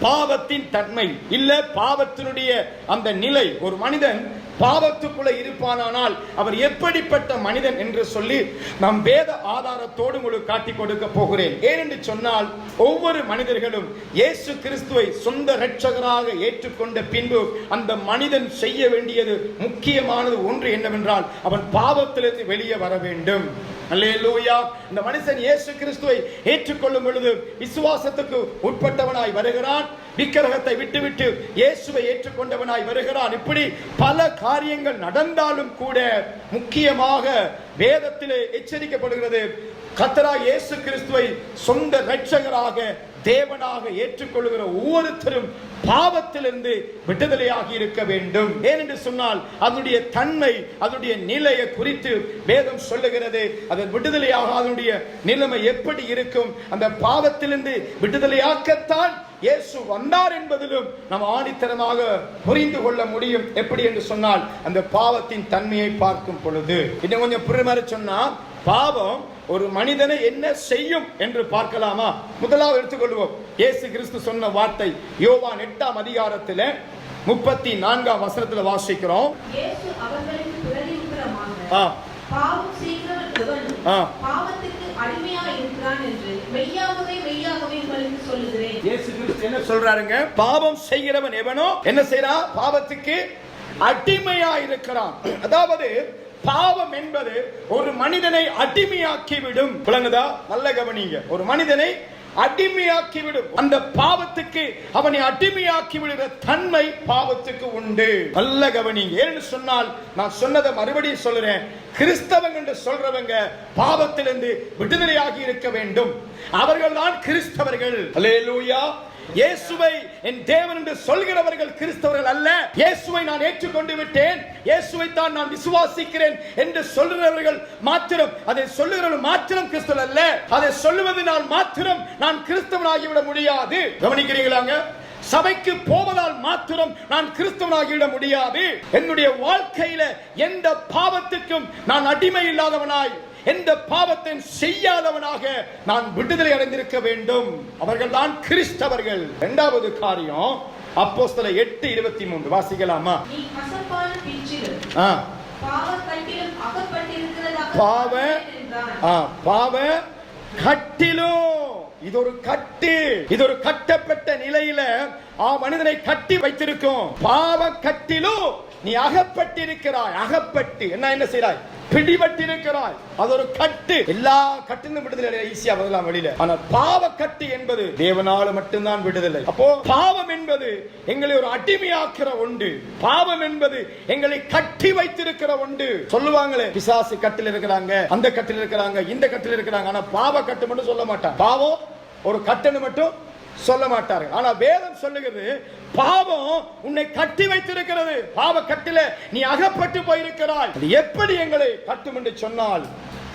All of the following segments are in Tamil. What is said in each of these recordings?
பாவத்தின் தன்மை. இல்ல பாவத்தினுடைய அந்த நிலை. ஒரு மனிதன் பாவத்துக்குள்ள இருப்பானானால் அவர் எப்படிப்பட்ட மனிதன் என்று சொல்லி நம் வேத ஆதாரத்தோடு உங்களுக்கு காட்டிக் கொடுக்க போகிறேன். ஏனென்று சொன்னால் ஒவ்வொரு மனிதர்களும் இயேசு கிறிஸ்துவை சொந்த இரட்சகராக ஏற்றுக்கொண்ட பின்பு அந்த மனிதன் செய்ய வேண்டியது முக்கியமானது ஒன்று என்னவென்றால் அவன் பாவத்திலிருந்து வெளியே வர வேண்டும். அல்லேலூயா. இந்த மனுஷன் இயேசு கிறிஸ்துவை ஏற்றுக்கொள்ளும் பொழுது விசுவாசத்துக்கு உட்பட்டவனாய் வருகிறான். விக்கிரகத்தை விட்டுவிட்டு இயேசுவை ஏற்றுக்கொண்டவனாய் வருகிறான். இப்படி பல காரியங்கள் நடந்தாலும் கூட முக்கியமாக வேதத்திலே எச்சரிக்கப்படுகிறது. கத்தரா இயேசு கிறிஸ்துவை சொந்த ரட்சகராக தேவனாக ஏற்றுக்கொள்கிற ஒவ்வொருத்தரும் பாவத்திலிருந்து விடுதலையாகி இருக்க வேண்டும். ஏனென்று சொன்னால் அதனுடைய தன்மை அதனுடைய நிலையை குறித்து வேதம் சொல்லுகிறது. அதன் விடுதலையாக அதனுடைய நிலைமை எப்படி இருக்கும்? அந்த பாவத்திலிருந்து விடுதலையாக்கத்தான் இயேசு வந்தார் என்பதிலும் நாம் ஆணித்தரமாக புரிந்து கொள்ள முடியும். எப்படி என்று சொன்னால் அந்த பாவத்தின் தன்மையை பார்க்கும் பொழுது. இன்னும் கொஞ்சம் புரிமாறி சொன்னா பாவம் ஒரு மனிதனை என்ன செய்யும் என்று பார்க்கலாமா? முதலாவது எடுத்துக்கொள்வோம். இயேசு கிறிஸ்து சொன்ன வார்த்தை யோவான் எட்டாம் அதிகாரத்தில் முப்பத்தி நான்காம் வசனத்துல வாசிக்கிறோம். இயேசு அவர்களுக்கு பிரதியுத்தரமாக, ஆ. பாவம் செய்கிறவன் எவனும் ஆ. பாவத்துக்கு அடிமையாய் இருக்கிறான் என்று மெய்யாகவே மெய்யாகவே உங்களுக்கு சொல்லுகிறேன். இயேசு கிறிஸ்து என்ன சொல்றாருங்க? பாவம் செய்கிறவன் எவனோ என்ன செய்யறான் பாவத்துக்கு அடிமையா இருக்கிறான். அதாவது பாவம் என்பது ஒரு மனிதனை அடிமையாக்கி விடும் விளங்குதா? நல்ல கவனிங்க. ஒரு மனிதனை அடிமையாக்கி விடும் அந்த பாவத்துக்கு அவனை அடிமையாக்கி விடுகிற தன்மை பாவத்துக்கு உண்டு. நல்ல கவனிங்க. ஏன்னு சொன்னால் நான் சொன்னதை மறுபடியும் சொல்றேன். கிறிஸ்தவங்க என்று சொல்றவங்க பாவத்திலிருந்து விடுதலையாகி இருக்க வேண்டும். அவர்கள் தான் கிறிஸ்தவர்கள். அல்லேலூயா இயேசுவை என் தேவன் என்று சொல்கிறவர்கள் கிறிஸ்தவர்கள் அல்ல. இயேசுவை நான் ஏற்றுக்கொண்டு விட்டேன் இயேசுவை தான் நான் விசுவாசிக்கிறேன் என்று சொல்லுகிறவர்கள் மாத்திரம். அதை சொல்லுகிறவர்கள் மாத்திரம் கிறிஸ்தவர்கள் அல்ல. அதை சொல்லுவதனால் மாத்திரம் நான் கிறிஸ்தவனாகிவிட முடியாது. கவனிக்கிறீங்களாங்க? சபைக்கு போவதால் மாத்திரம் நான் கிறிஸ்தவனாகிவிட முடியாது. என்னுடைய வாழ்க்கையில எந்த பாவத்துக்கும் நான் அடிமை இல்லாதவனாய் எந்த பாவத்தை செய்யாதவனாக நான் விடுதலை அடைந்திருக்க வேண்டும். அவர்கள் தான் கிறிஸ்தவர்கள். இரண்டாவது காரியம் அப்போஸ்தல எட்டு இருபத்தி மூன்று. வாசிக்கலாமா? பாவ பாவ கட்டிலும் இது ஒரு கட்டு. இது ஒரு கட்டப்பட்ட நிலையில ஆ மனிதனை கட்டி வைத்திருக்கும். பாவ கட்டிலும் நீ அகப்பட்டிருக்கிறாய். அகப்பட்டு. என்ன என்ன செய்றாய் பிடிபட்டிருக்கிறாய். அது ஒரு கட்டு. எல்லா கட்டிலும் விடுதலை ஈஸியா வரலாம் வெளியில ஆனால் பாவ கட்டு என்பது தேவனால மட்டும்தான் விடுதலை. அப்போ பாவம் என்பது எங்களை ஒரு அடிமையாக்குற உண்டு பாவம் என்பது எங்களை கட்டி வைத்திருக்கிற உண்டு சொல்லுவாங்களே பிசாசு கட்டில் இருக்கிறாங்க அந்த கட்டில் இருக்கிறாங்க இந்த கட்டில் இருக்கிறாங்க. ஆனா பாவ கட்டு மட்டும் சொல்ல மாட்டான். பாவம் ஒரு கட்டுன்னு மட்டும் சொல்ல மாட்டார்கள். ஆனா வேதம் சொல்லுகிறது பாவம் உன்னை கட்டி வைத்திருக்கிறது. பாவ கட்டில நீ அகப்பட்டு போயிருக்கிறாய். எப்படி எங்களை கட்டும் என்று சொன்னால்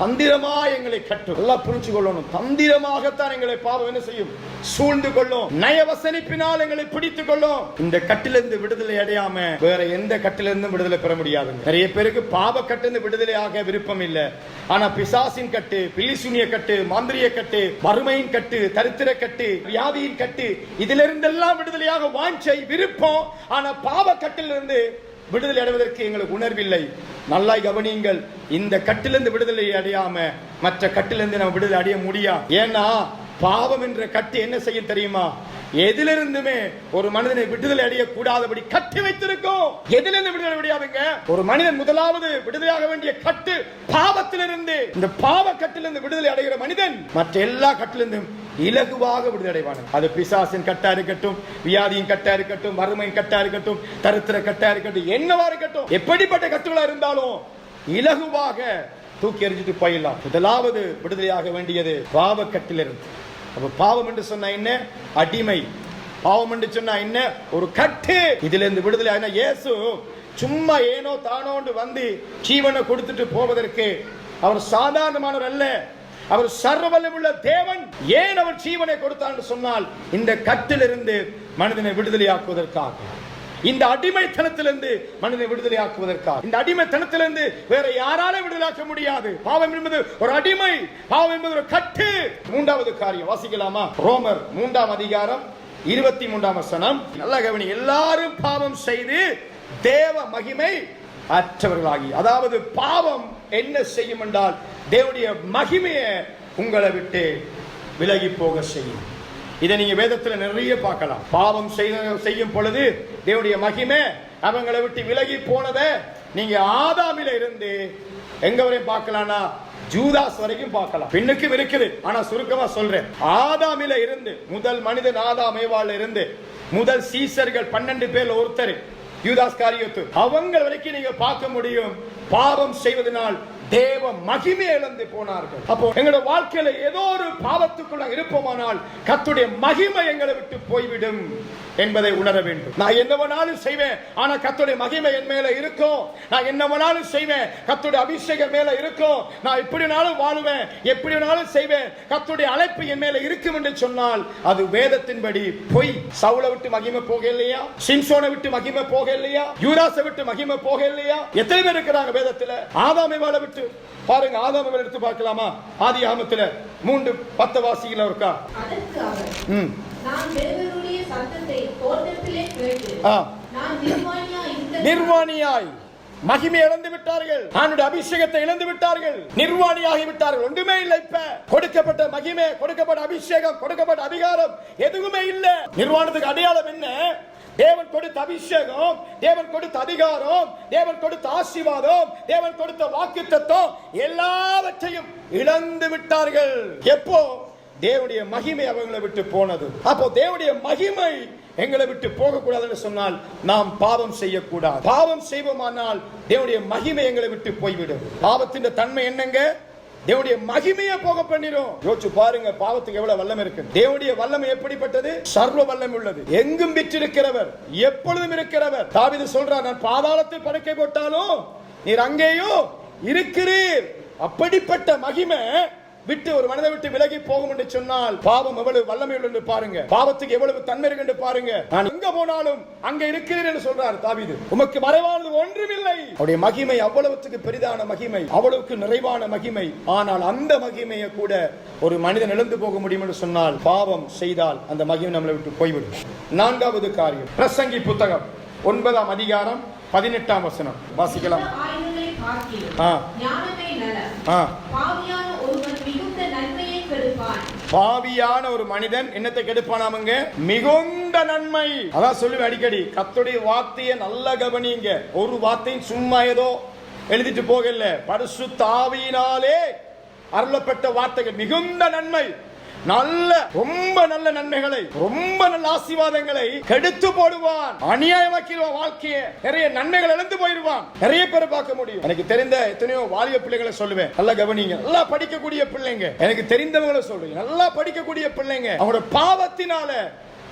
தந்திரமா எங்களை கட்டும் எல்லாம் புரிஞ்சு கொள்ளணும் தந்திரமாகத்தான் எங்களை பாவம் என்ன செய்யும்? சூழ்ந்து கொள்ளும். நயவசனிப்பினால் எங்களை பிடித்துக் கொள்ளும். இந்த கட்டிலிருந்து விடுதலை அடையாம வேற எந்த கட்டிலிருந்து விடுதலை பெற முடியாது நிறைய பேருக்கு பாவ கட்டிலிருந்து விடுதலை ஆக விருப்பம் இல்லை. ஆனா பிசாசின் கட்டு பில்லிசுனிய கட்டு மாந்திரிய கட்டு வறுமையின் கட்டு தரித்திர கட்டு வியாதியின் கட்டு இதிலிருந்தெல்லாம் விடுதலையாக வாஞ்சை விருப்பம். ஆனா பாவ கட்டிலிருந்து விடுதலை அடைவதற்கு எங்களுக்கு உணர்வில்லை. நல்லாய் கவனியுங்கள். இந்த கட்டிலிருந்து விடுதலை அடையாம மற்ற கட்டிலிருந்து நம்ம விடுதலை அடைய முடியாது ஏன்னா பாவம் என்ற கட்டு என்ன செய்ய தெரியுமா? எதிலிருந்துமே ஒரு மனிதனை விடுதலை அடைய கூடாதபடி கட்டி வைத்திருக்கும். எதிலிருந்து விடுதலை முடியாதுங்க ஒரு மனிதன் முதலாவது விடுதலையாக வேண்டிய கட்டு பாவத்திலிருந்து. இந்த பாவ கட்டிலிருந்து விடுதலை அடைகிற மனிதன் மற்ற எல்லா கட்டிலிருந்தும் இலகுவாக விடுதலை அது பிசாசின் கட்டா இருக்கட்டும் வியாதியின் கட்டா இருக்கட்டும் வறுமையின் கட்டா இருக்கட்டும் தரித்திர கட்டா இருக்கட்டும் என்னவா இருக்கட்டும் எப்படிப்பட்ட கட்டுகளா இருந்தாலும் இலகுவாக தூக்கி எறிஞ்சிட்டு போயிடலாம். முதலாவது விடுதலையாக வேண்டியது பாவ கட்டிலிருந்து அப்ப பாவம் என்று சொன்னா என்ன? அடிமை. பாவம் என்று சொன்னா என்ன? ஒரு கட்டு. இதுல இருந்து விடுதலை ஆனா இயேசு சும்மா ஏனோ தானோண்டு வந்து ஜீவனை கொடுத்துட்டு போவதற்கு அவர் சாதாரணமானவர் அல்ல. அவர் சர்வவல்லமுள்ள தேவன். ஏன் அவர் ஜீவனை கொடுத்தார் என்று சொன்னால் இந்த கட்டிலிருந்து மனிதனை விடுதலையாக்குவதற்காக. இந்த அடிமைத்தனத்திலிருந்து மனிதனை விடுதலையாக்குவதற்காக. இந்த அடிமைத்தனத்திலிருந்து வேற யாரால விடுதலாக்க முடியாது. பாவம் என்பது ஒரு அடிமை பாவம் என்பது ஒரு கட்டு. மூன்றாவது காரியம் வாசிக்கலாமா? ரோமர் மூன்றாம் அதிகாரம் இருபத்தி மூன்றாம் வசனம். நல்ல கவனி எல்லாரும் பாவம் செய்து தேவ மகிமை அற்றவர்களாகி அதாவது பாவம் என்ன செய்யும் என்றால் தேவனுடைய மகிமையை உங்களை விட்டு விலகி போக செய்யும். இதை நீங்க வேதத்துல நிறைய பார்க்கலாம். பாவம் செய்யும் பொழுது தேவடைய மகிமை அவங்களை விட்டு விலகி போனதை நீங்க ஆதாமில இருந்து எங்க வரையும் பார்க்கலாம்னா ஜூதாஸ் வரைக்கும் பார்க்கலாம். பெண்ணுக்கும் இருக்குது. ஆனா சுருக்கமா சொல்றேன். ஆதாமில இருந்து முதல் மனிதன் ஆதாம் இருந்து முதல் சீசர்கள் பன்னெண்டு பேர்ல ஒருத்தர். யூதாஸ் காரியத்து அவங்க வரைக்கும் நீங்க பார்க்க முடியும். பாவம் செய்வதனால் தேவ மகிமை இழந்து போனார்கள். அப்போ எங்களோட வாழ்க்கையில ஏதோ ஒரு பாவத்துக்குள்ள இருப்போமானால் கத்துடைய மகிமை எங்களை விட்டு போய்விடும். என்பதை உணர வேண்டும். நான் என்ன வேணாலும் செய்வேன் ஆனா கத்துடைய மகிமை என் மேல இருக்கும். நான் என்ன வேணாலும் செய்வேன் கத்துடைய அபிஷேகம் மேல இருக்கும். நான் எப்படி வேணாலும் வாழுவேன் எப்படி வேணாலும் செய்வேன் கத்துடைய அழைப்பு என் மேல இருக்கும் என்று சொன்னால் அது வேதத்தின்படி பொய். சவுளை விட்டு மகிமை போக இல்லையா? சிம்சோனை விட்டு மகிமை போக இல்லையா? யூராசை விட்டு மகிமை போக இல்லையா? எத்தனை பேர் இருக்கிறாங்க வேதத்துல? ஆதாமை வாழ விட்டு. பாருங்க ஆதாமை எடுத்து பார்க்கலாமா? ஆதி ஆமத்துல மூன்று பத்து வாசிகள் இருக்கா ம். ஆ. நிர்வாணியாய் மகிமை இழந்து விட்டார்கள். ஆண்டுடைய அபிஷேகத்தை இழந்து விட்டார்கள். நிர்வாணியாகி விட்டார்கள். ஒன்றுமே இல்லை இப்ப. கொடுக்கப்பட்ட மகிமை கொடுக்கப்பட்ட அபிஷேகம் கொடுக்கப்பட்ட அதிகாரம் எதுவுமே இல்ல. நிர்வாணத்துக்கு அடையாளம் என்ன? தேவன் கொடுத்த அபிஷேகம் தேவன் கொடுத்த அதிகாரம் தேவன் கொடுத்த ஆசீர்வாதம் தேவன் கொடுத்த வாக்கு எல்லாவற்றையும் இழந்து விட்டார்கள். எப்போ? தேவனுடைய மகிமை அவங்களை விட்டு போனது. அப்போ தேவனுடைய மகிமை எங்களை விட்டு போகக்கூடாதுன்னு சொன்னால் நாம் பாவம் செய்யக்கூடாது. பாவம் செய்வோமானால் தேவனுடைய மகிமை எங்களை விட்டு போய்விடும். பாவத்தின் தன்மை என்னங்க? தேவனுடைய மகிமையை போக பண்ணிடும் யோசிச்சு பாருங்க பாவத்துக்கு எவ்வளவு வல்லமை இருக்கு. தேவனுடைய வல்லமை எப்படிப்பட்டது? சர்வ வல்லமை உள்ளது. எங்கும் விற்றிருக்கிறவர் எப்பொழுதும் இருக்கிறவர். தாவிது சொல்றார் நான் பாதாளத்தில் படுக்கை போட்டாலும் நீர் அங்கேயும் இருக்கிறீர். அப்படிப்பட்ட மகிமை விட்டு ஒரு மனிதை விட்டு விலகி போகும் என்று சொன்னால் பாவம் எவ்வளவு வல்லமை என்று பாருங்க. பாவத்துக்கு எவ்வளவு தன்மை இருக்கு என்று பாருங்க. நான் எங்க போனாலும் அங்க இருக்கிறேன் என்று சொல்றார் தாவீது. உமக்கு மறைவானது ஒன்றுமில்லை. அவருடைய மகிமை அவ்வளவுக்கு பெரிதான மகிமை அவ்வளவுக்கு நிறைவான மகிமை. ஆனால் அந்த மகிமையை கூட ஒரு மனிதன் எழுந்து போக முடியும் என்று சொன்னால் பாவம் செய்தால் அந்த மகிமை நம்மளை விட்டு போய்விடும். நான்காவது காரியம் பிரசங்கி புத்தகம் ஒன்பதாம் அதிகாரம் பதினெட்டாம் வசனம். வாசிக்கலாம். பாவியான ஒரு மனிதன் என்னத்தை கெடுப்பானாமுங்க மிகுந்த நன்மை. அதான் சொல்லுவேன் அடிக்கடி. கத்துடைய வார்த்தையை நல்ல கவனிங்க ஒரு வார்த்தையும் சும்மா ஏதோ எழுதிட்டு போகல. பரிசு தாவியினாலே அருளப்பட்ட வார்த்தைகள். மிகுந்த நன்மை. நல்ல ரொம்ப நல்ல நன்மைகளை ரொம்ப நல்ல ஆசீர்வாதங்களை கெடுத்து போடுவான். அநியாயமாக்கிடுவான் வாழ்க்கையை. நிறைய நன்மைகள் இழந்து போயிடுவான். நிறைய பேர் பார்க்க முடியும். எனக்கு தெரிந்த எத்தனையோ வாலிய பிள்ளைகளை சொல்லுவேன். நல்லா கவனிங்க. நல்லா படிக்கக்கூடிய பிள்ளைங்க. எனக்கு தெரிந்தவங்களை சொல்றேன். நல்லா படிக்கக்கூடிய பிள்ளைங்க. அவங்களோட பாவத்தினால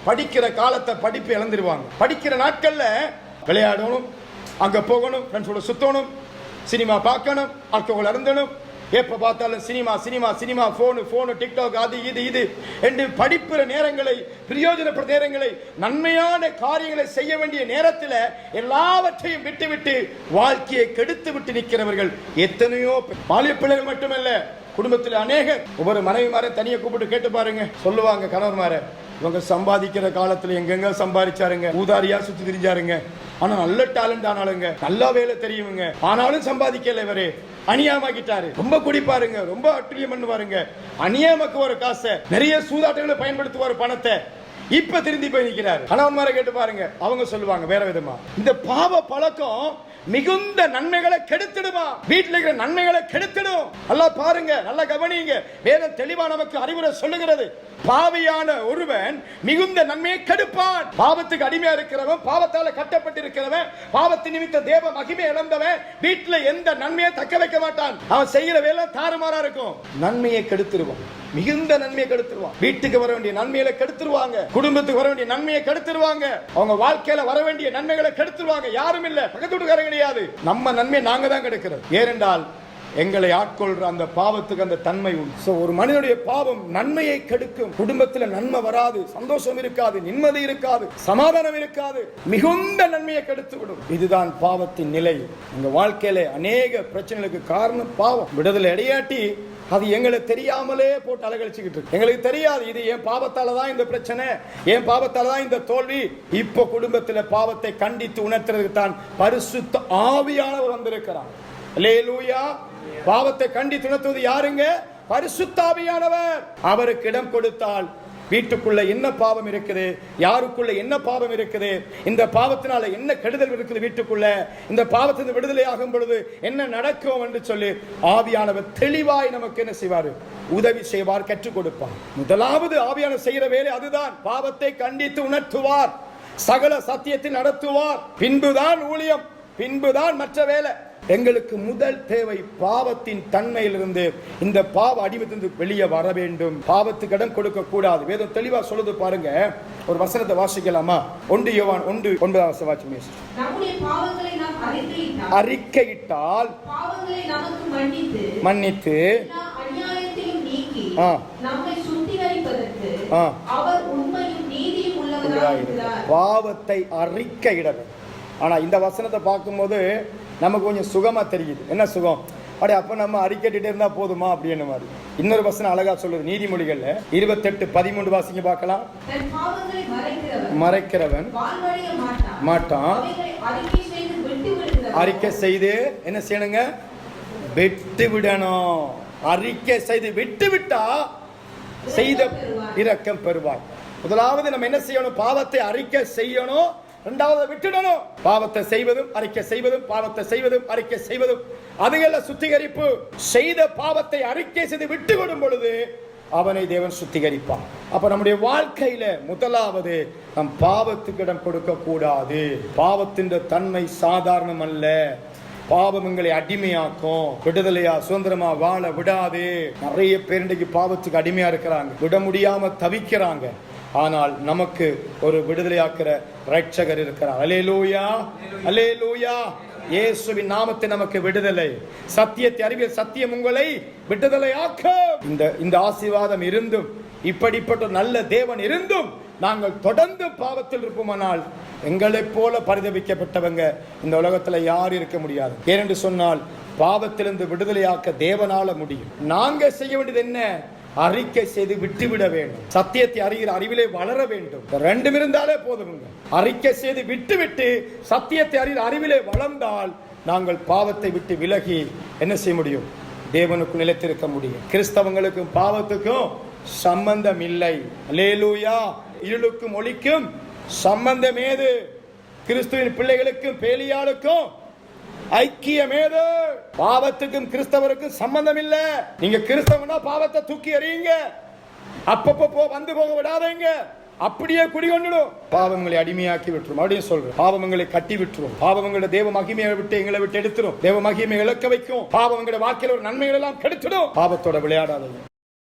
படிக்கிற காலத்தை படிப்பு இழந்துருவாங்க. படிக்கிற நாட்கள்ல விளையாடணும் அங்க போகணும் ஃப்ரெண்ட்ஸோட சுத்தணும் சினிமா பார்க்கணும் ஆல்கோஹால் அருந்தணும் எப்போ பார்த்தாலும் cinema cinema cinema phone phone TikTok அது இது இது என்று படிப்புற நேரங்களை பிரயோஜனப்படுற நேரங்களை நன்மையான காரியங்களை செய்ய வேண்டிய நேரத்தில் எல்லாவற்றையும் விட்டுவிட்டு வாழ்க்கையை கெடுத்து விட்டு நிற்கிறவர்கள் எத்தனையோ பாலிய பிள்ளைகள் மட்டுமல்ல குடும்பத்தில் அநேக ஒவ்வொரு மனைவிமாரை தனியாக கூப்பிட்டு கேட்டு பாருங்க. சொல்லுவாங்க கணவன்மார இவங்க சம்பாதிக்கிற காலத்தில் எங்கெங்க சம்பாதிச்சாருங்க? ஊதாரியா சுத்தி திரிஞ்சாருங்க? ஆனா நல்ல டேலண்ட் ஆனாலுங்க நல்ல வேலை தெரியுங்க ஆனாலும் சம்பாதிக்கல இவரு. அநியாமாக்கிட்டாரு ரொம்ப குடிப்பாருங்க ரொம்ப அட்டுழியம் பண்ணுவாருங்க. அநியாமக்கு ஒரு காசை நிறைய சூதாட்டங்களை பயன்படுத்துவார் பணத்தை. இப்ப திருந்தி போய் நிக்கிறாரு. கணவன்மாரை கேட்டு பாருங்க அவங்க சொல்லுவாங்க வேற விதமா. இந்த பாவ பழக்கம் மிகுந்த நன்மைகளை கெடுத்துடுமா? வீட்டில் இருக்கிற நன்மைகளை கெடுத்துடும். நல்லா பாருங்க நல்லா கவனிங்க. வேதம் தெளிவா நமக்கு அறிவுரை சொல்லுகிறது. பாவியான ஒருவன் மிகுந்த நன்மையை கெடுப்பான். பாவத்துக்கு அடிமையா இருக்கிறவன் பாவத்தால கட்டப்பட்டிருக்கிறவன் பாவத்தின் நிமித்த தேவ மகிமை இழந்தவன் வீட்டுல எந்த நன்மையை தக்க வைக்க மாட்டான். அவன் செய்யற வேலை தாறுமாறா இருக்கும். நன்மையை கெடுத்துருவான். மிகுந்த நன்மையை கெடுத்துருவான். வீட்டுக்கு வர வேண்டிய நன்மைகளை கெடுத்துருவாங்க. குடும்பத்துக்கு வர வேண்டிய நன்மையை கெடுத்துருவாங்க. அவங்க வாழ்க்கையில வர வேண்டிய நன்மைகளை கெடுத்துருவாங்க. யாரும் இல்ல. பக்கத்து வீட்டுக்காரங்க கிடையாது. நம்ம நன்மை நாங்க தான் கெடுக்கிறோம் ஏனென்றால் எங்களை ஆட்கொள்ற அந்த பாவத்துக்கு அந்த தன்மை உண்டு. ஒரு மனிதனுடைய பாவம் நன்மையை கெடுக்கும். குடும்பத்துல நன்மை வராது. சந்தோஷம் இருக்காது. நிம்மதி இருக்காது. சமாதானம் இருக்காது. மிகுந்த நன்மையை கெடுத்து விடும் இதுதான் பாவத்தின் நிலை. உங்க வாழ்க்கையில அநேக பிரச்சனைகளுக்கு காரணம் பாவம். விடுதலை அடையாட்டி அது எங்களை தெரியாமலே போட்டு அலகழிச்சுக்கிட்டு இருக்கு. எங்களுக்கு தெரியாது இது என் பாவத்தால தான் இந்த பிரச்சனை என் பாவத்தால தான் இந்த தோல்வி. இப்போ குடும்பத்தில் பாவத்தை கண்டித்து உணர்த்துறதுக்கு தான் பரிசுத்த ஆவியானவர் வந்திருக்கிறார். லேலூயா பாவத்தை கண்டித்து உணர்த்துவது யாருங்க? பரிசுத்தாவியானவர் அவருக்கு இடம் கொடுத்தால் வீட்டுக்குள்ள என்ன பாவம் இருக்குது? யாருக்குள்ள என்ன பாவம் இருக்குது? இந்த பாவத்தினால என்ன கெடுதல் இருக்குது வீட்டுக்குள்ள? இந்த பாவத்திலிருந்து விடுதலை ஆகும் பொழுது என்ன நடக்கும் என்று சொல்லி ஆவியானவர் தெளிவாய் நமக்கு என்ன செய்வார்? உதவி செய்வார் கற்றுக் கொடுப்பார். முதலாவது ஆவியானவர் செய்கிற வேலை அதுதான். பாவத்தை கண்டித்து உணர்த்துவார். சகல சத்தியத்தை நடத்துவார். பின்புதான் ஊழியம். பின்புதான் மற்ற வேலை. எங்களுக்கு முதல் தேவை பாவத்தின் தன்மையிலிருந்து இந்த பாவ அடிமத்திலிருந்து வெளியே வர வேண்டும். பாவத்துக்கு இடம் கொடுக்க கூடாது. வேதம் தெளிவா சொல்லுது பாருங்க. ஒரு வசனத்தை வாசிக்கலாமா? ஒன்று யோவான் ஒன்று ஒன்பதாம் வசனம் வாசி அறிக்கையிட்டால் மன்னித்து ஆ. ஆ. பாவத்தை அறிக்கையிட வேண்டும். ஆனா இந்த வசனத்தை பார்க்கும்போது நமக்கு கொஞ்சம் சுகமா தெரியுது. என்ன சுகம்? அடே அப்ப நம்ம அறிக்கைட்டே இருந்தா போதுமா? அப்படின்னு மாதிரி. இன்னொரு வசனம் அழகா சொல்லுது நீதிமொழிகள்ல. இருபத்தெட்டு பதிமூன்று வாசிங்க பார்க்கலாம். மறைக்கிறவன் மாட்டான். அறிக்கை செய்து என்ன செய்யணுங்க? விட்டு விடணும். அறிக்கை செய்து விட்டு விட்டா செய்த இரக்கம் பெறுவாய் முதலாவது நம்ம என்ன செய்யணும்? பாவத்தை அறிக்கை செய்யணும். ரெண்டாவது விட்டுடணும். பாவத்தை செய்வதும் அறிக்கை செய்வதும் பாவத்தை செய்வதும் அறிக்கை செய்வதும். அதுகள சுத்திகரிப்பு. செய்த பாவத்தை அறிக்கை செய்து விட்டு விடும் பொழுது அவனை தேவன் சுத்திகரிப்பான். அப்ப நம்முடைய வாழ்க்கையில முதலாவது நம் பாவத்துக்கு இடம் கொடுக்க கூடாது. பாவத்தின் தன்மை சாதாரணம் அல்ல. பாவம் எங்களை அடிமையாக்கும். விடுதலையா சுதந்திரமா வாழ விடாது. நிறைய பேர் இன்றைக்கு பாவத்துக்கு அடிமையா இருக்கிறாங்க. விட முடியாம தவிக்கிறாங்க. ஆனால் நமக்கு ஒரு விடுதலையாக்குற ரட்சகர் இருக்கிறார். அலே லூயா இயேசுவின் நாமத்தை நமக்கு விடுதலை. சத்தியத்தை அறிவிய சத்தியம் உங்களை விடுதலையாக்க இந்த இந்த ஆசீர்வாதம் இருந்தும் இப்படிப்பட்ட நல்ல தேவன் இருந்தும் நாங்கள் தொடர்ந்து பாவத்தில் இருப்போமானால் எங்களைப் போல பரிதவிக்கப்பட்டவங்க இந்த உலகத்தில் யாரும் இருக்க முடியாது. ஏனென்று சொன்னால் பாவத்திலிருந்து விடுதலையாக்க தேவனால முடியும். நாங்கள் செய்ய வேண்டியது என்ன? அறிக்கை செய்து விட்டுவிட வேண்டும். சத்தியத்தை அறிகிற அறிவிலே வளர வேண்டும். ரெண்டும் இருந்தாலே போதுமுங்க. அறிக்கை செய்து விட்டுவிட்டு சத்தியத்தை அறிகிற அறிவிலே வளர்ந்தால் நாங்கள் பாவத்தை விட்டு விலகி என்ன செய்ய முடியும்? தேவனுக்கு நிலைத்திருக்க முடியும். கிறிஸ்தவங்களுக்கும் பாவத்துக்கும் சம்பந்தம் இல்லை. லேலூயா இருளுக்கும் ஒளிக்கும் சம்பந்தம் ஏது? கிறிஸ்துவின் பிள்ளைகளுக்கும் பேலியாளுக்கும் ஐக்கியமேது பாவத்துக்கும் கிறிஸ்தவருக்கும் சம்பந்தம் இல்ல நீங்க கிறிஸ்தவனா பாவத்தை தூக்கி எறியுங்க. அப்பப்போ போ வந்து போக விடாதீங்க. அப்படியே குடிகொண்டுடும் பாவங்களை அடிமையாக்கி விட்டுரும். மறுபடியும் சொல்றேன். பாவங்களை கட்டி விட்டுரும். பாவங்களோட தேவ மகிமையை விட்டு எங்களை விட்டு எடுத்துரும். தேவ மகிமையை இழக்க வைக்கும். பாவங்களோட வாக்கில் ஒரு நன்மைகள் எல்லாம் கெடுத்துடும். பாவத்தோட விளையாடாதது